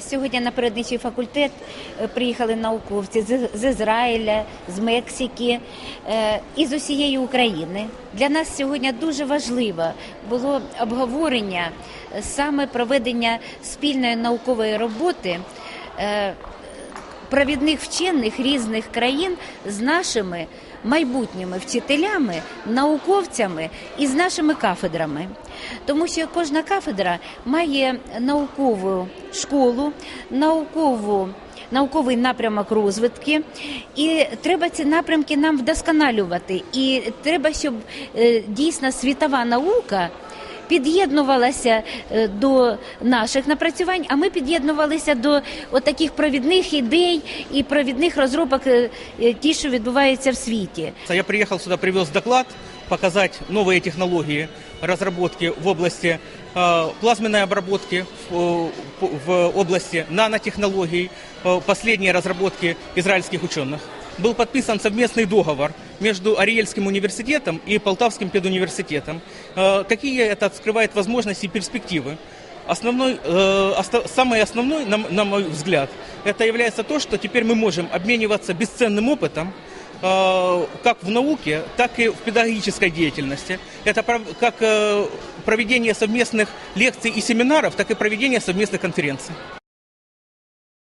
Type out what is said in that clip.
Сьогодні на природничий факультет е, приїхали науковці з, Ізраїля, з Мексики е, і з усієї України. Для нас сьогодні дуже важливо було обговорення е, саме проведення спільної наукової роботи. провідних вчених різних країн з нашими майбутніми вчителями, науковцями і з нашими кафедрами. Тому що кожна кафедра має наукову школу, наукову. Науковий напрямок розвитки, і треба ці напрямки нам вдосконалювати. І треба, щоб е, дійсно світова наука під'єднувалася е, до наших напрацювань, а ми під'єднувалися до таких провідних ідей і провідних розробок, е, е, ті, що відбуваються в світі. Я приехал сюда, привез доклад, показать новые технологии разработки в области э, плазменной обработки, в, в области нанотехнологий, э, последние разработки израильских ученых. Был подписан совместный договор между Ариэльским университетом и Полтавским педуниверситетом. Э, Какие это открывает возможности и перспективы? Основной, э, самый основной, на, мой взгляд, это является то, что теперь мы можем обмениваться бесценным опытом, э, как в науке, так и в педагогической деятельности. Это как э, проведение совместных лекций и семинаров, так и проведение совместных конференций.